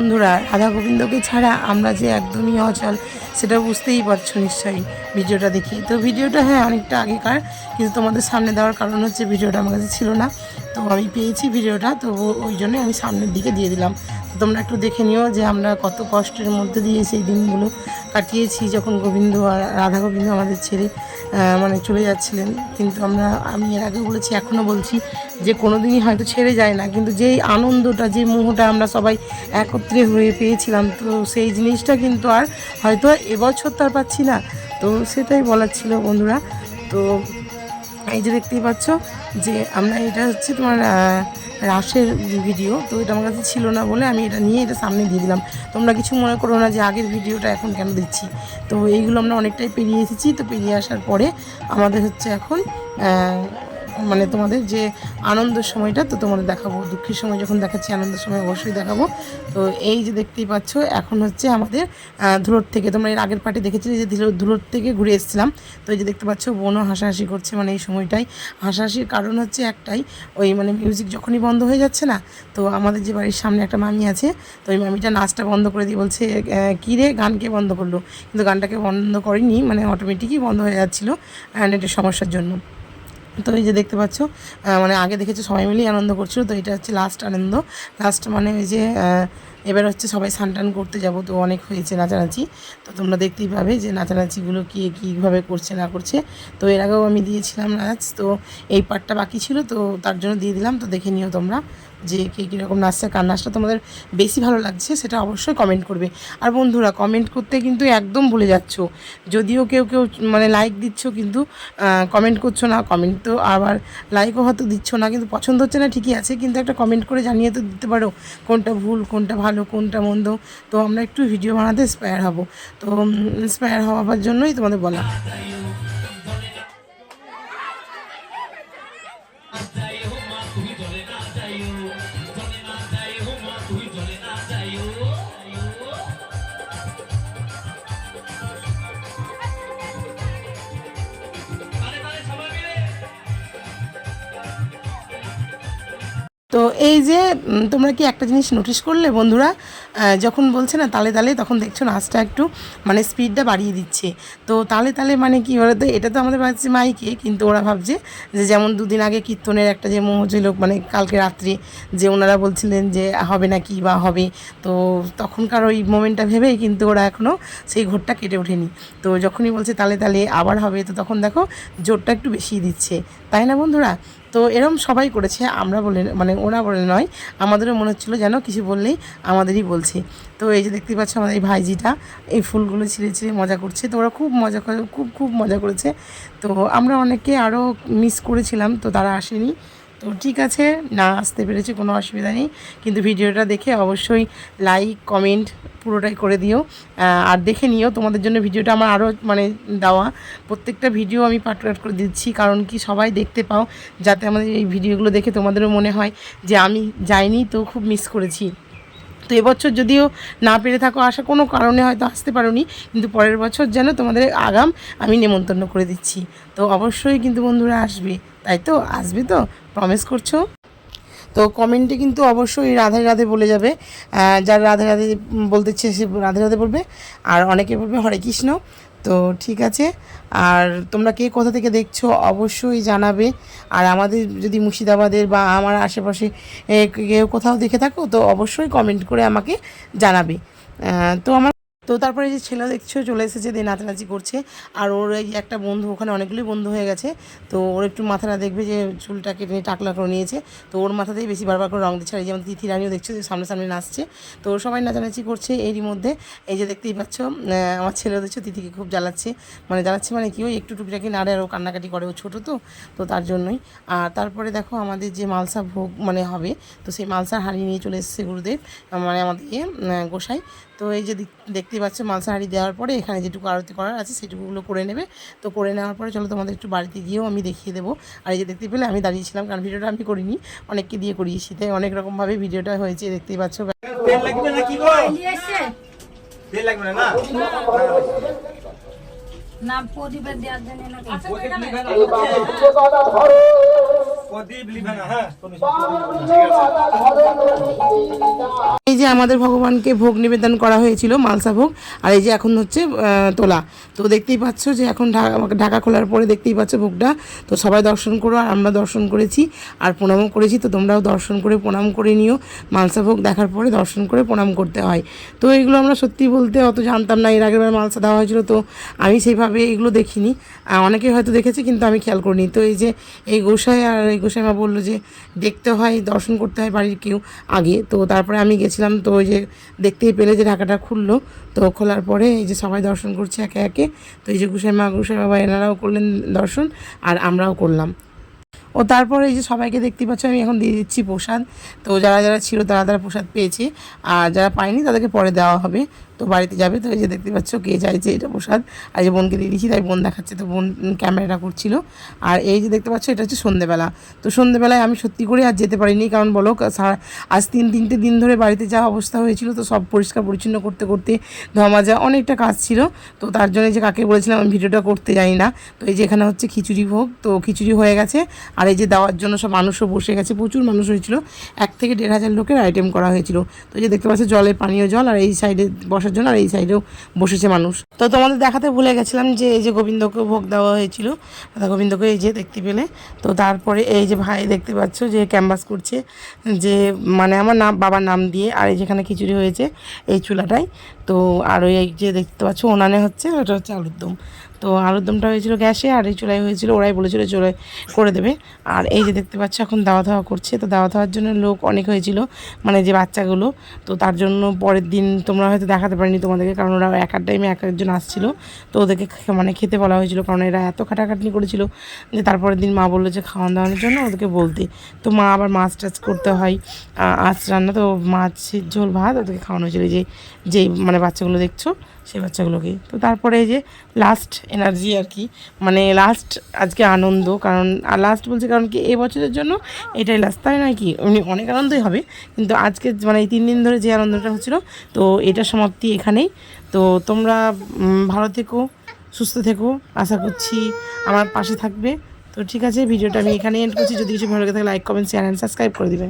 বন্ধুরা রাধা গোবিন্দকে ছাড়া আমরা যে একদমই অচল, সেটা বুঝতেই পারছ নিশ্চয়ই ভিডিওটা দেখি। তো ভিডিওটা হ্যাঁ অনেকটা আগেকার, কিন্তু তোমাদের সামনে দেওয়ার কারণ হচ্ছে ভিডিওটা আমার কাছে ছিল না। তো আমি পেয়েছি ভিডিওটা, তো ওই জন্য আমি সামনের দিকে দিয়ে দিলাম। তো তোমরা একটু দেখে নিও যে আমরা কত কষ্টের মধ্যে দিয়ে সেই দিনগুলো কাটিয়েছি যখন গোবিন্দ আর রাধা গোবিন্দ আমাদের ছেড়ে মানে চলে যাচ্ছিলেন। কিন্তু আমরা, আমি এর আগে বলেছি, এখনও বলছি যে কোনো দিনই হয়তো ছেড়ে যায় না। কিন্তু যেই আনন্দটা যে মুহূর্তটা আমরা সবাই একত্রে হয়ে পেয়েছিলাম, তো সেই জিনিসটা কিন্তু আর হয়তো এবছর তো আর পাচ্ছি না। তো সেটাই বলার ছিল বন্ধুরা। তো এই যে দেখতেই পাচ্ছ যে আমরা এটা হচ্ছে তোমার রাসের ভিডিও, তো এটা আমার কাছে ছিল না বলে আমি এটা নিয়ে এটা সামনে দিয়ে দিলাম। তোমরা কিছু মনে করো না যে আগের ভিডিওটা এখন কেন দিচ্ছি। তো এইগুলো আমরা অনেকটাই পেরিয়ে এসেছি, তো পেরিয়ে আসার পরে আমাদের হচ্ছে এখন মানে তোমাদের যে আনন্দের সময়টা, তো তোমাদের দেখাবো। দুঃখের সময় যখন দেখাচ্ছি, আনন্দের সময় অবশ্যই দেখাবো। তো এই যে দেখতেই পাচ্ছ, এখন হচ্ছে আমাদের ধুলোর থেকে, তোমরা এর আগের পার্টি দেখেছিলে যে ধুলো- ধুলোর থেকে ঘুরে এসেছিলাম। তো এই যে দেখতে পাচ্ছ, বোনও হাসাহাসি করছে মানে এই সময়টাই। হাসাহাসির কারণ হচ্ছে একটাই, ওই মানে মিউজিক যখনই বন্ধ হয়ে যাচ্ছে না, তো আমাদের যে বাড়ির সামনে একটা মামি আছে, তো ওই মামিটা নাচটা বন্ধ করে দিয়ে বলছে কী রে গানকে বন্ধ করল? কিন্তু গানটাকে বন্ধ করেনি মানে অটোমেটিকই বন্ধ হয়ে যাচ্ছিল নেটের সমস্যার জন্য। তো এই যে দেখতে পাচ্ছ মানে আগে দেখেছ সবাই মিলেই আনন্দ করছিল, তো এটা হচ্ছে লাস্ট আনন্দ। লাস্ট মানে ওই যে এবার হচ্ছে সবাই সানটান করতে যাব, তো অনেক হয়েছে নাচানাচি। তো তোমরা দেখতেই পাবে যে নাচানাচিগুলো কে কীভাবে করছে, না করছে। তো এর আগেও আমি দিয়েছিলাম নাচ, তো এই পার্টটা বাকি ছিল, তো তার জন্য দিয়ে দিলাম। তো দেখে নিও তোমরা যে কে কীরকম নাচছে, কার নাচটা তোমাদের বেশি ভালো লাগছে, সেটা অবশ্যই কমেন্ট করবে। আর বন্ধুরা কমেন্ট করতে কিন্তু একদম ভুলে যাচ্ছ। যদিও কেউ কেউ মানে লাইক দিচ্ছ, কিন্তু কমেন্ট করছ না কমেন্ট তো আবার লাইকও হয়তো দিচ্ছ না, কিন্তু পছন্দ হচ্ছে না, ঠিকই আছে। কিন্তু একটা কমেন্ট করে জানিয়ে তো দিতে পারো কোনটা ভুল, কোনটা কোনটা মন্দ? তো আমরা একটু ভিডিও বানাতে স্পায়ার হব। তো স্পায়ার হওয়ার জন্যই তোমাদের বলা এই যে তোমরা কি একটা জিনিস নোটিশ করলে বন্ধুরা? যখন বলছে না, তালে তালে তখন দেখছ নাচটা একটু মানে স্পিডটা বাড়িয়ে দিচ্ছে। তো তালে তালে মানে কি বলতো, এটা তো আমাদের বাড়ছে মাইকে, কিন্তু ওরা ভাবছে যে যেমন দুদিন আগে কীর্তনের একটা যে মোহ ছিল মানে কালকে রাত্রে যে ওনারা বলছিলেন যে হবে না কি বা হবে, তো তখনকার ওই মোমেন্টটা ভেবেই কিন্তু ওরা এখনও সেই ঘোরটা কেটে ওঠেনি। তো যখনই বলছে তালে তালে আবার হবে, তো তখন দেখো জোরটা একটু বেশি দিচ্ছে। তাই না বন্ধুরা? তো এরম সবাই করেছে, আমরা বলে মানে ওরা বলে নয়, আমাদেরও মনে হচ্ছিল যেন কিছু বললেই আমাদেরই বলছে। তো এই যে দেখতে পাচ্ছ আমাদের এই ভাইজিটা, এই ফুলগুলো ছিঁড়ে ছিঁড়ে মজা করছে, তো ওরা খুব মজা করে, খুব খুব মজা করেছে। তো আমরা অনেকে আরও মিস করেছিলাম, তো তারা আসেনি। তো ঠিক আছে, না আসতে পেরেছি, কোনো অসুবিধা নেই। কিন্তু ভিডিওটা দেখে অবশ্যই লাইক কমেন্ট পুরোটাই করে দিও। আর দেখে নিও, তোমাদের জন্য ভিডিওটা আমার আরও মানে দেওয়া। প্রত্যেকটা ভিডিও আমি পার্ট করে দিচ্ছি, কারণ কি সবাই দেখতে পাও, যাতে আমাদের এই ভিডিওগুলো দেখে তোমাদেরও মনে হয় যে আমি যাইনি, তো খুব মিস করেছি। তো এবছর যদিও না পেরে থাকো আসা কোনো কারণে হয়তো আসতে পারোনি, কিন্তু পরের বছর যেন তোমাদের আগাম আমি নেমন্তন্ন করে দিচ্ছি। তো অবশ্যই কিন্তু বন্ধুরা আসবে, তাই তো? আসবে তো? প্রমিস করছ? তো কমেন্টে কিন্তু অবশ্যই রাধে রাধে বলে যাবে। যারা রাধে রাধে বলতে সে রাধে রাধে বলবে। আর অনেকে বলবে, হরে কৃষ্ণ। তো ঠিক আছে। আর তোমরা কে কোথা থেকে দেখছ অবশ্যই জানাবে। আর আমাদের যদি মুর্শিদাবাদের বা আমার আশেপাশে কেউ কোথাও দেখে থাকো তো অবশ্যই কমেন্ট করে আমাকে জানাবে। তো আমার তো তারপরে যে ছেলে দেখছ, চলে এসেছে, দিয়ে নাচানাচি করছে। আর ওর এই একটা বন্ধু, ওখানে অনেকগুলোই বন্ধু হয়ে গেছে। তো ওর একটু মাথাটা দেখবে যে চুলটা কেটে নিয়ে টাকলা করে নিয়েছে। তো ওর মাথাতেই বেশি বারবার করে রং দিচ্ছে। আর এই যেমন তিথি রানিও দেখছ যে সামনে সামনে নাচছে। তো সবাই নাচানাচি করছে এরই মধ্যে। এই যে দেখতেই পাচ্ছ আমার ছেলে দেখছ তিথিকে খুব জ্বালাচ্ছে। মানে জ্বালাচ্ছে মানে কি, ওই একটু টুকিটাকি নাড়ে আর ও কান্নাকাটি করে। ও ছোটো তো তো তার জন্যই। আর তারপরে দেখো আমাদের যে মালসা ভোগ মানে হবে, তো সেই মালসার হাঁড়ি নিয়ে চলে এসেছে গুরুদেব মানে আমাদের ইয়ে গোসাই। তো এই যে দেখ- দেখতেই পাচ্ছ মালসা হাঁড়ি দেওয়ার পরে এখানে যেটুকু আরতি করার আছে সেটুকুগুলো করে নেবে। তো করে নেওয়ার পরে চলো তোমাদের একটু বাড়িতে গিয়েও আমি দেখিয়ে দেবো। আর এই যে দেখতে পেলে আমি দাঁড়িয়েছিলাম কারণ ভিডিওটা আমি করিনি অনেককে দিয়ে করিয়েছি। তাই অনেক রকমভাবে ভিডিওটা হয়েছে দেখতেই পাচ্ছ। তেল লাগবে না কি গো? তেল লাগবে না না? না প্রদীপের দেওয়ার জন্য না। প্রদীপ লিখবে না হ্যাঁ? যে আমাদের ভগবানকে ভোগ নিবেদন করা হয়েছিল, মালসা ভোগ, আর এই যে এখন হচ্ছে তোলা। তো দেখতেই পাচ্ছ যে এখন ঢাকা ঢাকা খোলার পরে দেখতেই পাচ্ছ ভোগটা। তো সবাই দর্শন করো, আর আমরা দর্শন করেছি, আর প্রণামও করেছি। তো তোমরাও দর্শন করে, প্রণাম করে নিও। মালসা ভোগ দেখার পরে দর্শন করে, প্রণাম করতে হয়। তো এগুলো আমরা সত্যি বলতে অত জানতাম না, এর আগের বার মালসা দেওয়া হয়েছিল। তো আমি সেইভাবে এগুলো দেখিনি। অনেকে হয়তো দেখেছে, কিন্তু আমি খেয়াল করিনি। তো এই যে এই গোসাই, আর এই গোসাইমা বলল যে, দেখতে হয়, দর্শন করতে হয় বাড়ির কেউ আগে। তো তারপরে আমি গেছিলাম তো ওই যে দেখতেই পেলে যে ঢাকাটা খুললো। তো খোলার পরে এই যে সবাই দর্শন করছে একে একে। তো এই যে গুসাই মা গুসাই বাবা এনারাও করলেন দর্শন আর আমরাও করলাম। ও তারপরে এই যে সবাইকে দেখতে পাচ্ছ, আমি এখন দিয়ে দিচ্ছি প্রসাদ। তো যারা যারা ছিল তারা তারা প্রসাদ পেয়েছে। আর যারা পায়নি তাদেরকে পরে দেওয়া হবে। তো বাড়িতে যাবে, তো এই যে দেখতে পাচ্ছ কে চাইছে এটা প্রসাদ। আর যে বোনকে দিয়ে দিচ্ছি তাই বোন দেখাচ্ছে, তো বোন ক্যামেরাটা করছিল। আর এই যে দেখতে পাচ্ছ, এটা হচ্ছে সন্ধেবেলা। তো সন্ধেবেলায় আমি সত্যি করে আর যেতে পারিনি, কারণ বলো সারা আজ তিন, তিনটে দিন ধরে বাড়িতে যা অবস্থা হয়েছিল, তো সব পরিষ্কার পরিচ্ছন্ন করতে করতে ধোয়া মাজা অনেকটা কাজ ছিল। তো তার জন্য যে কাকে বলেছিলাম, আমি ভিডিওটা করতে যাই না। তো এই যে এখানে হচ্ছে খিচুড়ি ভোগ, তো খিচুড়ি হয়ে গেছে। আর এই যে দেওয়ার জন্য সব মানুষও বসে গেছে, প্রচুর মানুষ হয়েছিল। এক থেকে দেড় হাজার লোকের আইটেম করা হয়েছিল। তো এই যে দেখতে পাচ্ছ, জলে পানীয় জল, আর এই সাইডে বসার জন্য আর এই সাইডেও বসেছে মানুষ। তো তোমাদের দেখাতে ভুলে গেছিলাম যে এই যে গোবিন্দকে ভোগ দেওয়া হয়েছিল। দাদা গোবিন্দকে এই যে দেখতে পেলে। তো তারপরে এই যে ভাই দেখতে পাচ্ছ যে ক্যাম্বাস করছে। যে মানে আমার নাম, বাবার নাম দিয়ে আর এই যেখানে খিচুড়ি হয়েছে এই চুলাটাই তো আর ওই এই যে দেখতে পাচ্ছ ওনানে হচ্ছে ওটা হচ্ছে আলুর দম। তো আলুর দমটা হয়েছিল গ্যাসে আর এই চুলাই হয়েছিল, ওরাই বলেছিল চুলাই করে দেবে। আর এই যে দেখতে পাচ্ছ, এখন দাওয়া দাওয়া করছে। তো দাওয়া দাওয়ার জন্য লোক অনেক হয়েছিল মানে যে বাচ্চাগুলো। তো তার জন্য পরের দিন তোমরা হয়তো দেখাতে পারিনি তোমাদেরকে, কারণ ওরা এক এক টাইমে এক একজন আসছিল। তো ওদেরকে মানে খেতে বলা হয়েছিল, কারণ এরা এত খাটাখাটনি করেছিল যে তারপরের দিন মা বলল যে খাওয়ান দাওয়ানোর জন্য, ওদেরকে বলতে। তো মা আবার মাছ টাছ করতে হয় আজ রান্না, তো মাছের ঝোল, ভাত ওদেরকে খাওয়ানো হয়েছিল। যে যেই মানে বাচ্চাগুলো দেখছ, সেই বাচ্চাগুলোকে তো তারপরে এই যে লাস্ট এনার্জি আর কি মানে লাস্ট আজকে আনন্দ, কারণ, আর লাস্ট বলছে কারণ কি, এই বছরের জন্য এটাই লাস্ট তাই নয় কি, এমনি অনেক আনন্দই হবে, কিন্তু আজকে মানে এই তিন দিন ধরে যে আনন্দটা হচ্ছিল, তো এটা সমাপ্তি এখানেই। তো তোমরা ভালো থেকো, সুস্থ থেকো, আশা করছি আমার পাশে থাকবে। তো ঠিক আছে, ভিডিওটা আমি এখানে এন্ড করছি। যদি কিছু ভালো লাগে থাকে like comment share and subscribe করে দিবেন